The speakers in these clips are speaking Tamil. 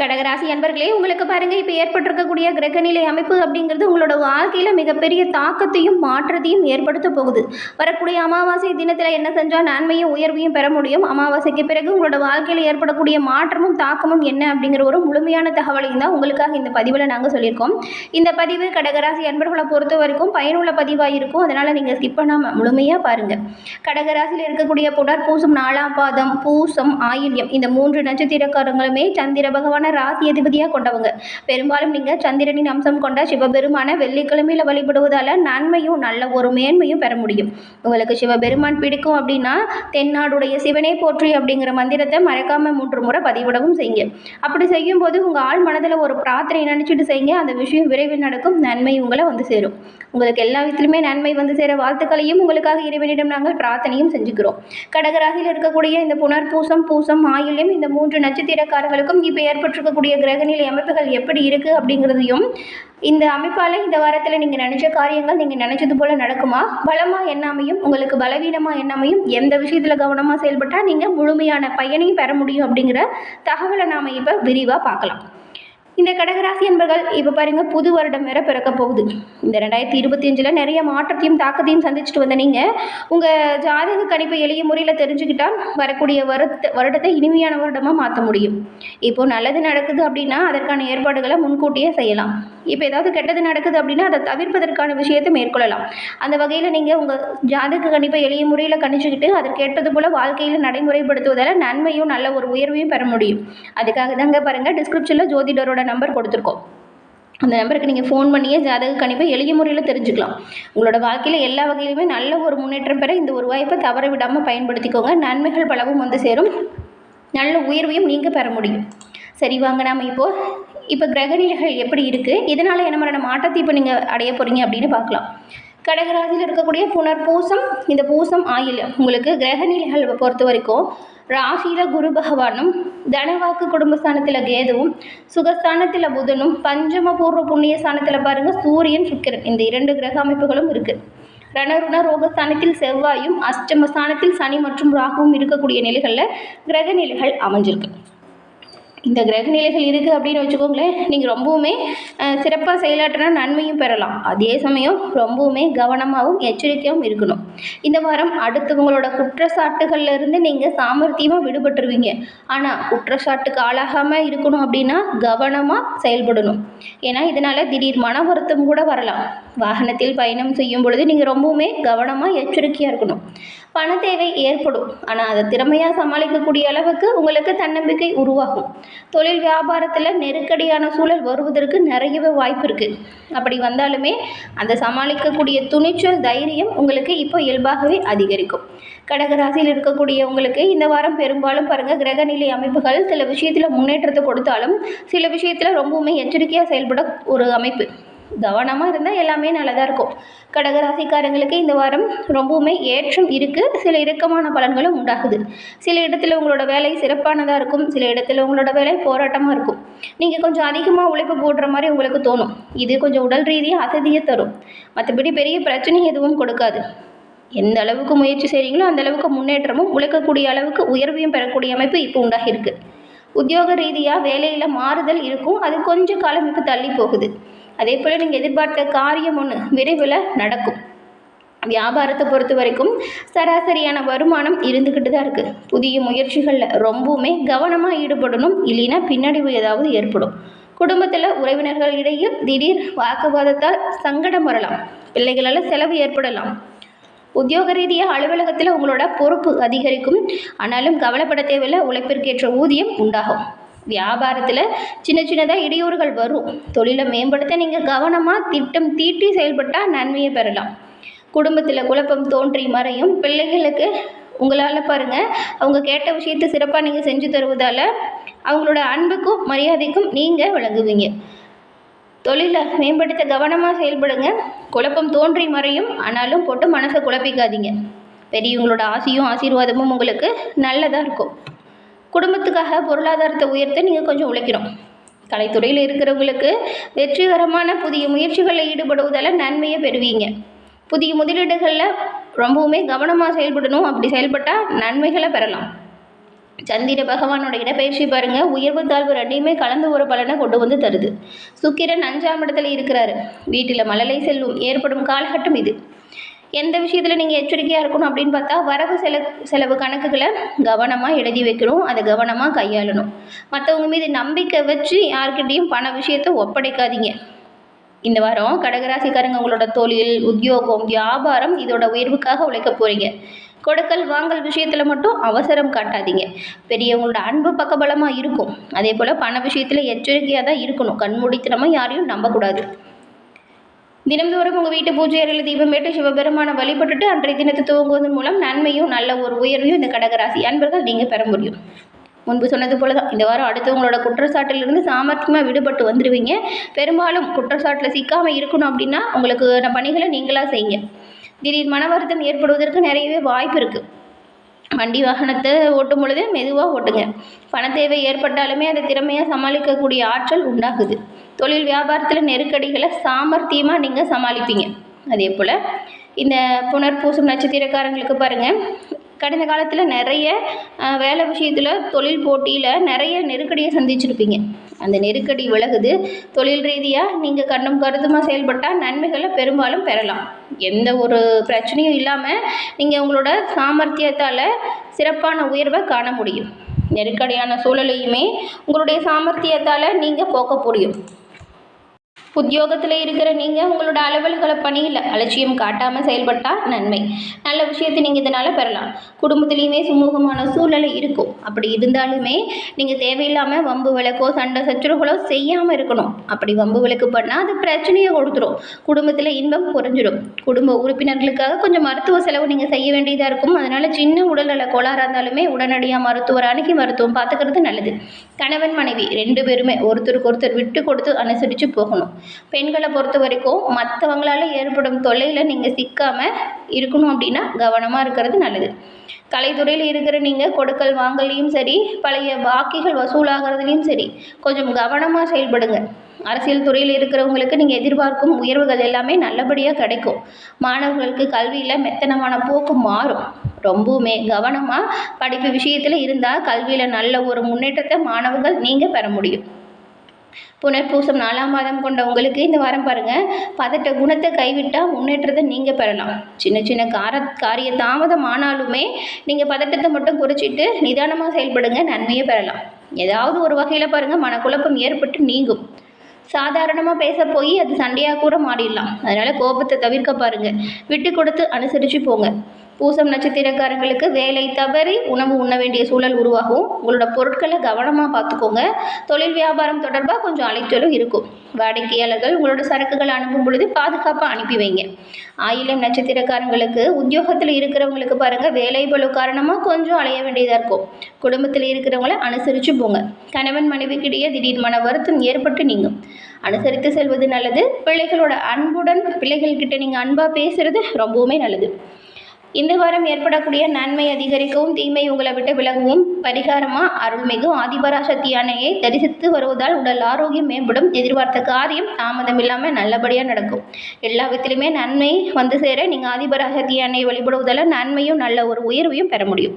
கடகராசி அன்பர்களே உங்களுக்கு பாருங்கள் இப்போ ஏற்பட்டிருக்கக்கூடிய கிரகநிலை அமைப்பு அப்படிங்கிறது உங்களோட வாழ்க்கையில் மிகப்பெரிய தாக்கத்தையும் மாற்றத்தையும் ஏற்படுத்த போகுது. வரக்கூடிய அமாவாசை தினத்தில் என்ன செஞ்சால் நன்மையும் உயர்வையும் பெற முடியும். அமாவாசைக்கு பிறகு உங்களோட வாழ்க்கையில் ஏற்படக்கூடிய மாற்றமும் தாக்கமும் என்ன அப்படிங்கிற ஒரு முழுமையான தகவலையும் தான் உங்களுக்காக இந்த பதிவில் நாங்கள் சொல்லியிருக்கோம். இந்த பதிவு கடகராசி அன்பர்களை பொறுத்த வரைக்கும் பயனுள்ள பதிவாக இருக்கும். அதனால் நீங்கள் ஸ்கிப் பண்ணாமல் முழுமையாக பாருங்கள் கடகராசியில் இருக்கக்கூடிய புடர் பூசம் நாலாம் பாதம் பூசம் ஆயில்யம் இந்த மூன்று நட்சத்திரக்காரங்களுமே சந்திர பகவான் ராசி அதிபதியாக கொண்டவங்க. பெரும்பாலும் நீங்கள் சந்திரனின் அம்சம் கொண்ட சிவபெருமான வெள்ளிக்கிழமையில் வழிபடுவதால் நன்மையும் நல்ல ஒரு மேன்மையும் பெற முடியும். உங்களுக்கு சிவபெருமான் பிடிக்கும் அப்படின்னா தென்னாடுடைய சிவனே போற்றி அப்படிங்கிற மந்திரத்தை மறக்காம மூன்று முறை பதிவிடவும் செய்யுங்க. அப்படி செய்யும்போது உங்கள் ஆள் மனதில் ஒரு பிரார்த்தனை நினச்சிட்டு செய்யுங்க. அந்த விஷயம் விரைவில் நடக்கும். நன்மை உங்களை வந்து சேரும். உங்களுக்கு எல்லா விதத்திலுமே நன்மை வந்து சேர வாழ்த்துக்களையும் உங்களுக்காக இறைவனிடம் நாங்கள் பிரார்த்தனையும் செஞ்சுக்கிறோம். கடகராசியில் இருக்கக்கூடிய இந்த புனர்பூசம் பூசம் ஆயில்யம் இந்த மூன்று நட்சத்திரக்காரர்களுக்கும் இப்போ ஏற்பட்டிருக்கக்கூடிய கிரகநிலை அமைப்புகள் எப்படி இருக்குது அப்படிங்கிறதையும் இந்த அமைப்பால் இந்த வாரத்தில் நீங்கள் நினச்ச காரியங்கள் நீங்கள் நினச்சது போல் நடக்குமா? பலமாக எண்ணாமையும் உங்களுக்கு பலவீனமாக எண்ணாமையும் எந்த விஷயத்தில் கவனமாக செயல்பட்டால் நீங்கள் முழுமையான பயனையும் பெற முடியும் அப்படிங்கிற தகவலை நாம் இப்போ விரிவாக பார்க்கலாம். இந்த கடகராசி என்பர்கள் இப்போ பாருங்க புது வருடம் வேற பிறக்க போகுது. இந்த ரெண்டாயிரத்தி இருபத்தி அஞ்சில் நிறைய மாற்றத்தையும் தாக்கத்தையும் சந்திச்சுட்டு வந்த நீங்கள் உங்கள் ஜாதக கணிப்பை எளிய முறையில் தெரிஞ்சுக்கிட்டால் வரக்கூடிய வருத்த வருடத்தை இனிமையான வருடமாக மாற்ற முடியும். இப்போ நல்லது நடக்குது அப்படின்னா அதற்கான ஏற்பாடுகளை முன்கூட்டியே செய்யலாம். இப்போ ஏதாவது கெட்டது நடக்குது அப்படின்னா அதை தவிர்ப்பதற்கான விஷயத்தை மேற்கொள்ளலாம். அந்த வகையில் நீங்கள் உங்கள் ஜாதக கணிப்பை எளிய முறையில் கணிச்சுக்கிட்டு அதற்கேற்றது போல் வாழ்க்கையில் நடைமுறைப்படுத்துவதால் நன்மையும் நல்ல ஒரு உயர்வையும் பெற முடியும். அதுக்காக தாங்க பாருங்கள் டிஸ்கிரிப்ஷனில் ஜோதிடரோட நம்பர் கொடுத்துருக்கோம். அந்த நம்பருக்கு நீங்கள் ஃபோன் பண்ணியே ஜாதக கணிப்பை எளிய முறையில் தெரிஞ்சுக்கலாம். உங்களோட வாழ்க்கையில் எல்லா வகையிலுமே நல்ல ஒரு முன்னேற்றம் பெற இந்த ஒரு வாய்ப்பை தவற விடாமல் பயன்படுத்திக்கோங்க. நன்மைகள் பலவும் வந்து சேரும். நல்ல உயர்வையும் நீங்கள் பெற முடியும். சரி வாங்க நாம் இப்போது இப்போ கிரகநிலைகள் எப்படி இருக்குது இதனால் என்ன மாதிரியான மாற்றத்தை இப்போ நீங்கள் அடைய போகிறீங்க அப்படின்னு பார்க்கலாம். கடகராசியில் இருக்கக்கூடிய புனர் பூசம் இந்த பூசம் ஆயில் உங்களுக்கு கிரகநிலைகள் பொறுத்த வரைக்கும் ராசியில் குரு பகவானும் தனவாக்கு குடும்பஸ்தானத்தில் கேதுவும் சுகஸ்தானத்தில் புதனும் பஞ்சம பூர்வ புண்ணிய ஸ்தானத்தில் பாருங்கள் சூரியன் சுக்கிரன் இந்த இரண்டு கிரக அமைப்புகளும் இருக்குது ரணருண ரோகஸ்தானத்தில் செவ்வாயும் அஷ்டமஸ்தானத்தில் சனி மற்றும் ராகுவும் இருக்கக்கூடிய நிலைகளில் கிரக நிலைகள் அமைஞ்சிருக்கு. இந்த கிரக நிலைகள் இருக்குது அப்படின்னு வச்சுக்கோங்களேன். நீங்கள் ரொம்பவுமே சிறப்பாக செயலாற்றினா நன்மையும் பெறலாம். அதே சமயம் ரொம்பவுமே கவனமாகவும் எச்சரிக்கையாகவும் இருக்கணும். இந்த வாரம் அடுத்தவங்களோட குற்றச்சாட்டுகளில் இருந்து நீங்கள் சாமர்த்தியமாக விடுபட்டுருவீங்க. ஆனால் குற்றச்சாட்டுக்கு ஆளாகாமல் இருக்கணும் அப்படின்னா கவனமாக செயல்படணும். ஏன்னா இதனால் திடீர் மன வருத்தம் கூட வரலாம். வாகனத்தில் பயணம் செய்யும் பொழுது நீங்கள் ரொம்பவுமே கவனமாக எச்சரிக்கையாக இருக்கணும். பண தேவை ஏற்படும். ஆனால் அதை திறமையாக சமாளிக்கக்கூடிய அளவுக்கு உங்களுக்கு தன்னம்பிக்கை உருவாகும். தொழில் வியாபாரத்தில் நெருக்கடியான சூழல் வருவதற்கு நிறையவே வாய்ப்பு இருக்குது அப்படி வந்தாலுமே அந்த சமாளிக்கக்கூடிய துணிச்சல் தைரியம் உங்களுக்கு இப்போ இயல்பாகவே அதிகரிக்கும். கடகராசியில் இருக்கக்கூடிய உங்களுக்கு இந்த வாரம் பெரும்பாலும் பாருங்கள் கிரகநிலை அமைப்புகள் சில விஷயத்தில் முன்னேற்றத்தை கொடுத்தாலும் சில விஷயத்தில் ரொம்பவுமே எச்சரிக்கையாக செயல்பட ஒரு அமைப்பு. கவனமாக இருந்தால் எல்லாமே நல்லதாக இருக்கும். கடகராசிக்காரங்களுக்கு இந்த வாரம் ரொம்பவுமே ஏற்றம் இருக்குது சில இறுக்கமான பலன்களும் உண்டாகுது. சில இடத்துல உங்களோட வேலை சிறப்பானதாக இருக்கும். சில இடத்துல உங்களோட வேலை போராட்டமாக இருக்கும். நீங்கள் கொஞ்சம் அதிகமாக உழைப்பு போடுற மாதிரி உங்களுக்கு தோணும். இது கொஞ்சம் உடல் ரீதியாக அசதியை தரும். மற்றபடி பெரிய பிரச்சனை எதுவும் கொடுக்காது. எந்த அளவுக்கு முயற்சி செய்கிறீங்களோ அந்த அளவுக்கு முன்னேற்றமும் உழைக்கக்கூடிய அளவுக்கு உயர்வையும் பெறக்கூடிய அமைப்பு இப்போ உண்டாகிருக்கு உத்தியோக ரீதியாக வேலையில் மாறுதல் இருக்கும். அது கொஞ்சம் காலம் இப்போ தள்ளி போகுது. அதே போல் நீங்கள் எதிர்பார்த்த காரியம் ஒன்று விரைவில் நடக்கும். வியாபாரத்தை பொறுத்த வரைக்கும் சராசரியான வருமானம் இருந்துக்கிட்டு தான் இருக்குது புதிய முயற்சிகளில் ரொம்பவுமே கவனமாக ஈடுபடணும். இல்லைன்னா பின்னடைவு ஏதாவது ஏற்படும். குடும்பத்தில் உறவினர்கள் இடையில் திடீர் வாக்குவாதத்தால் சங்கடம் வரலாம். பிள்ளைகளால் செலவு ஏற்படலாம். உத்தியோக ரீதியாக அலுவலகத்தில் உங்களோட பொறுப்பு அதிகரிக்கும். ஆனாலும் கவலைப்பட தேவையில்லை. உழைப்பிற்கேற்ற ஊதியம் உண்டாகும். வியாபாரத்தில் சின்ன சின்னதாக இடையூறுகள் வரும். தொழிலை மேம்படுத்த நீங்கள் கவனமாக திட்டம் தீட்டி செயல்பட்டால் நன்மையை பெறலாம். குடும்பத்தில் குழப்பம் தோன்றி மறையும் பிள்ளைகளுக்கு உங்களால் பாருங்கள் அவங்க கேட்ட விஷயத்தை சிறப்பாக நீங்கள் செஞ்சு தருவதால் அவங்களோட அன்புக்கும் மரியாதைக்கும் நீங்கள் விளங்குவீங்க தொழிலை மேம்படுத்த கவனமாக செயல்படுங்க. குழப்பம் தோன்றி மறையும் ஆனாலும் போட்டு மனசை குழப்பிக்காதீங்க. பெரியவங்களோட ஆசையும் ஆசீர்வாதமும் உங்களுக்கு நல்லதாக இருக்கும். குடும்பத்துக்காக பொருளாதாரத்தை உயர்த்த நீங்கள் கொஞ்சம் உழைக்கணும். கலைத்துறையில் இருக்கிறவங்களுக்கு வெற்றிகரமான புதிய முயற்சிகளில் ஈடுபடுவதால் நன்மையை பெறுவீங்க. புதிய முதலீடுகளில் ரொம்பவுமே கவனமாக செயல்படணும். அப்படி செயல்பட்டால் நன்மைகளை பெறலாம். சந்திர பகவானோட இடப்பெயர்ச்சி பாருங்கள் உயர்வு தாழ்வு ரெண்டையுமே கலந்து ஒரு பலனை கொண்டு வந்து தருது. சுக்கிரன் அஞ்சாம் இடத்துல இருக்கிறாரு. வீட்டில் மழலை செல்லும் ஏற்படும் காலகட்டம் இது. எந்த விஷயத்தில் நீங்கள் எச்சரிக்கையாக இருக்கணும் அப்படின்னு பார்த்தா வரவு செல செலவு கணக்குகளை கவனமாக எழுதி வைக்கணும். அதை கவனமாக கையாளணும். மற்றவங்க மீது நம்பிக்கை வச்சு யாருக்கிட்டேயும் பண விஷயத்தை ஒப்படைக்காதீங்க. இந்த வாரம் கடகராசிக்காரங்க உங்களோட தொழில் உத்தியோகம் வியாபாரம் இதோட உயர்வுக்காக உழைக்க போகிறீங்க கொடுக்கல் வாங்கல் விஷயத்தில் மட்டும் அவசரம் காட்டாதீங்க. பெரியவங்களோட அன்பு பக்கபலமாக இருக்கும். அதே போல் பண விஷயத்தில் எச்சரிக்கையாக தான் இருக்கணும். கண்மூடித்தனமாக யாரையும் நம்பக்கூடாது. தினம்தோறும் உங்கள் வீட்டு பூஜை அறையில் தீபம் ஏற்று சிவபெருமானை வழிபட்டுட்டு அன்றைய தினத்தை துவங்குவதன் மூலம் நன்மையும் நல்ல ஒரு உயர்வையும் இந்த கடகராசி அன்பர்கள் நீங்கள் பெற முடியும். முன்பு சொன்னது போல தான் இந்த வாரம் அடுத்தவங்களோட குற்றச்சாட்டிலிருந்து சாமர்த்தியமாக விடுபட்டு வந்துடுவீங்க பெரும்பாலும் குற்றச்சாட்டில் சிக்காமல் இருக்கணும் அப்படின்னா உங்களுக்கு பணிகளை நீங்களாக செய்யுங்க. திடீர் மன வருத்தம் ஏற்படுவதற்கு நிறையவே வாய்ப்பு இருக்குது வண்டி வாகனத்தை ஓட்டும் பொழுது மெதுவாக ஓட்டுங்க. பண தேவை ஏற்பட்டாலுமே அதை திறமையாக சமாளிக்கக்கூடிய ஆற்றல் உண்டாகுது. தொழில் வியாபாரத்தில் நெருக்கடிகளை சாமர்த்தியமாக நீங்கள் சமாளிப்பீங்க. அதே போல் இந்த புனர்பூசம் நட்சத்திரக்காரங்களுக்கு பாருங்கள் கடந்த காலத்தில் நிறைய வேலை விஷயத்தில் தொழில் போட்டியில் நிறைய நெருக்கடியை சந்திச்சிருப்பீங்க. அந்த நெருக்கடி விலகுது. தொழில் ரீதியாக நீங்கள் கண்ணும் கருத்துமாக செயல்பட்டால் நன்மைகளை பெரும்பாலும் பெறலாம். எந்த ஒரு பிரச்சனையும் இல்லாமல் நீங்கள் உங்களோட சாமர்த்தியத்தால் சிறப்பான உயர்வை காண முடியும். நெருக்கடியான சூழலையுமே உங்களுடைய சாமர்த்தியத்தால் நீங்கள் போக்க முடியும் உத்தியோகத்தில் இருக்கிற நீங்கள் உங்களோட அலுவல்களை பணியில் அலட்சியம் காட்டாமல் செயல்பட்டால் நன்மை. நல்ல விஷயத்தை நீங்கள் இதனால் பெறலாம். குடும்பத்துலேயுமே சுமூகமான சூழ்நிலை இருக்கும். அப்படி இருந்தாலுமே நீங்கள் தேவையில்லாமல் வம்பு விளக்கோ சண்டை சச்சரவுகளோ செய்யாமல் இருக்கணும். அப்படி வம்பு விளக்கு பண்ணால் அது பிரச்சனையை கொடுத்துரும். குடும்பத்தில் இன்பம் குறைஞ்சிடும் குடும்ப உறுப்பினர்களுக்காக கொஞ்சம் மருத்துவ செலவு நீங்கள் செய்ய வேண்டியதாக இருக்கும். அதனால் சின்ன உடல்நல கோளாறாக இருந்தாலுமே உடனடியாக மருத்துவர் அணுகி மருத்துவம் பார்த்துக்கிறது நல்லது. கணவன் மனைவி ரெண்டு பேருமே ஒருத்தருக்கு ஒருத்தர் விட்டு கொடுத்து அனுசரித்து போகணும். பெண்களை பொறுத்த வரைக்கும் மற்றவங்களால ஏற்படும் தொல்லையில் நீங்கள் சிக்காமல் இருக்கணும் அப்படின்னா கவனமாக இருக்கிறது நல்லது. கலைத்துறையில் இருக்கிற நீங்கள் கொடுக்கல் வாங்கலையும் சரி பழைய பாக்கிகள் வசூலாகிறதுலையும் சரி கொஞ்சம் கவனமாக செயல்படுங்க. அரசியல் துறையில் இருக்கிறவங்களுக்கு நீங்கள் எதிர்பார்க்கும் உயர்வுகள் எல்லாமே நல்லபடியாக கிடைக்கும். மாணவர்களுக்கு கல்வியில் மெத்தனமான போக்கு மாறும். ரொம்பவுமே கவனமாக படிப்பு விஷயத்தில் இருந்தால் கல்வியில் நல்ல ஒரு முன்னேற்றத்தை மாணவர்கள் நீங்கள் பெற முடியும். புனர்பூசம் நாலாம் மாதம் கொண்ட உங்களுக்கு இந்த வாரம் பாருங்கள் பதட்ட குணத்தை கைவிட்டால் முன்னேற்றத்தை நீங்கள் பெறலாம். சின்ன சின்ன கார காரிய தாமதம் ஆனாலுமே நீங்கள் பதட்டத்தை மட்டும் குறைச்சிட்டு நிதானமாக செயல்படுங்க நன்மையை பெறலாம். ஏதாவது ஒரு வகையில் பாருங்கள் மனக்குழப்பம் ஏற்பட்டு நீங்கும். சாதாரணமாக பேச போய் அது சண்டையாக கூட மாறிடலாம். அதனால் கோபத்தை தவிர்க்க பாருங்கள் விட்டு கொடுத்து அனுசரித்து போங்க. பூசம் நட்சத்திரக்காரங்களுக்கு வேலை தவறி உணவு உண்ண வேண்டிய சூழல் உருவாகும். உங்களோட பொருட்களை கவனமாக பார்த்துக்கோங்க. தொழில் வியாபாரம் தொடர்பாக கொஞ்சம் அலைச்சலும் இருக்கும். வாடிக்கையாளர்கள் உங்களோட சரக்குகளை அனுப்பும் பொழுது பாதுகாப்பாக அனுப்பி வைங்க. ஆயிலம் நட்சத்திரக்காரங்களுக்கு உத்தியோகத்தில் இருக்கிறவங்களுக்கு பாருங்கள் வேலை பழு காரணமாக கொஞ்சம் அலைய வேண்டியதாக இருக்கும். குடும்பத்தில் இருக்கிறவங்கள அனுசரித்து போங்க. கணவன் மனைவிக்கிடையே திடீர் மன வருத்தம் ஏற்பட்டு நீங்கும். அனுசரித்து செல்வது நல்லது. பிள்ளைகளோட அன்புடன் பிள்ளைகள்கிட்ட நீங்கள் அன்பாக பேசுகிறது ரொம்பவுமே நல்லது. இந்த வாரம் ஏற்படக்கூடிய நன்மை அதிகரிக்கவும் தீமை உங்களை விட்டு விலகவும். பரிகாரமாக அருள்மிகு ஆதிபராசக்தி யானையை தரிசித்து வருவதால் உடல் ஆரோக்கியம் மேம்படும். எதிர்பார்த்த காரியம் தாமதம் இல்லாமல் நல்லபடியாக நடக்கும். எல்லா விதத்திலுமே நன்மை வந்து சேர நீங்கள் ஆதிபராசக்தி யானையை வழிபடுவதால் நன்மையும் நல்ல ஒரு உயர்வையும் பெற முடியும்.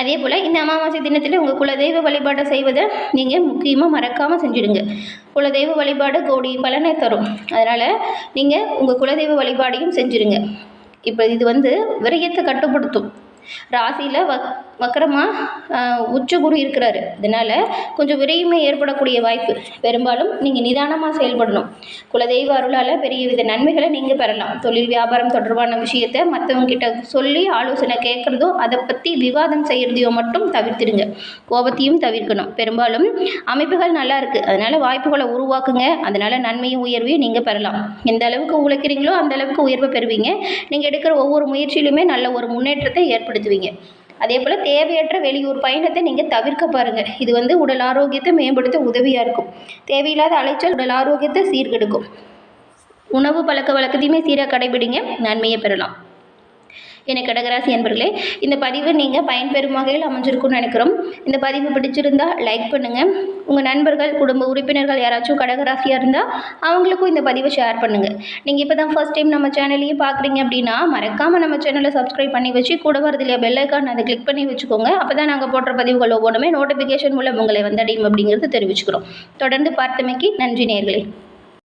அதே போல் இந்த அமாவாசை தினத்தில் உங்கள் குலதெய்வ வழிபாட்டை செய்வதை நீங்கள் முக்கியமாக மறக்காமல் செஞ்சுடுங்க. குலதெய்வ வழிபாடு கோடி பலனை தரும். அதனால் நீங்கள் உங்கள் குலதெய்வ வழிபாடையும் செஞ்சுருங்க இப்போ இது வந்து விரயத்தை கட்டுப்படுத்தும். ராசியில் வக் வக்கரமாக உச்சகுரு இருக்கிறாரு. இதனால் கொஞ்சம் விரையுமே ஏற்படக்கூடிய வாய்ப்பு. பெரும்பாலும் நீங்கள் நிதானமாக செயல்படணும். குலதெய்வ அருளால் பெரிய வித நன்மைகளை நீங்கள் பெறலாம். தொழில் வியாபாரம் தொடர்பான விஷயத்தை மற்றவங்க கிட்ட சொல்லி ஆலோசனை கேட்குறதோ அதை பற்றி விவாதம் செய்கிறதையோ மட்டும் தவிர்த்துடுங்க கோபத்தையும் தவிர்க்கணும். பெரும்பாலும் அமைப்புகள் நல்லா இருக்குது அதனால் வாய்ப்புகளை உருவாக்குங்க. அதனால் நன்மையும் உயர்வையும் நீங்கள் பெறலாம். எந்த அளவுக்கு உழைக்கிறீங்களோ அந்த அளவுக்கு உயர்வை பெறுவீங்க. நீங்கள் எடுக்கிற ஒவ்வொரு முயற்சியிலுமே நல்ல ஒரு முன்னேற்றத்தை ஏற்படுத்துவீங்க அதே போல் தேவையற்ற வெளியூர் பயணத்தை நீங்கள் தவிர்க்க பாருங்கள் இது வந்து உடல் ஆரோக்கியத்தை மேம்படுத்த உதவியாக இருக்கும். தேவையில்லாத அலைச்சல் உடல் ஆரோக்கியத்தை சீர்கெடுக்கும். உணவு பழக்க வழக்கத்தையுமே சீராக கடைபிடிங்க. நன்மையை பெறலாம். என கடகராசி என்பர்களே இந்த பதிவு நீங்கள் பயன்பெறும் வகையில் அமைஞ்சிருக்கும்னு நினைக்கிறோம். இந்த பதிவு பிடிச்சிருந்தா லைக் பண்ணுங்கள் உங்கள் நண்பர்கள் குடும்ப உறுப்பினர்கள் யாராச்சும் கடகராசியாக இருந்தால் அவங்களுக்கும் இந்த பதிவை ஷேர் பண்ணுங்கள் நீங்கள் இப்போ தான் ஃபர்ஸ்ட் டைம் நம்ம சேனலையும் பார்க்குறீங்க அப்படின்னா மறக்காமல் நம்ம சேனலை சப்ஸ்கிரைப் பண்ணி வச்சு கூட வரது இல்லையா பெல் அதை கிளிக் பண்ணி வச்சுக்கோங்க. அப்போ தான் நாங்கள் போடுற பதிவுகள் ஒவ்வொன்றுமே நோட்டிஃபிகேஷன் மூலம் உங்களை வந்தடையும் அப்படிங்கிறது தெரிவிச்சுக்கிறோம். தொடர்ந்து பார்த்தமைக்கு நன்றி நேர்களே.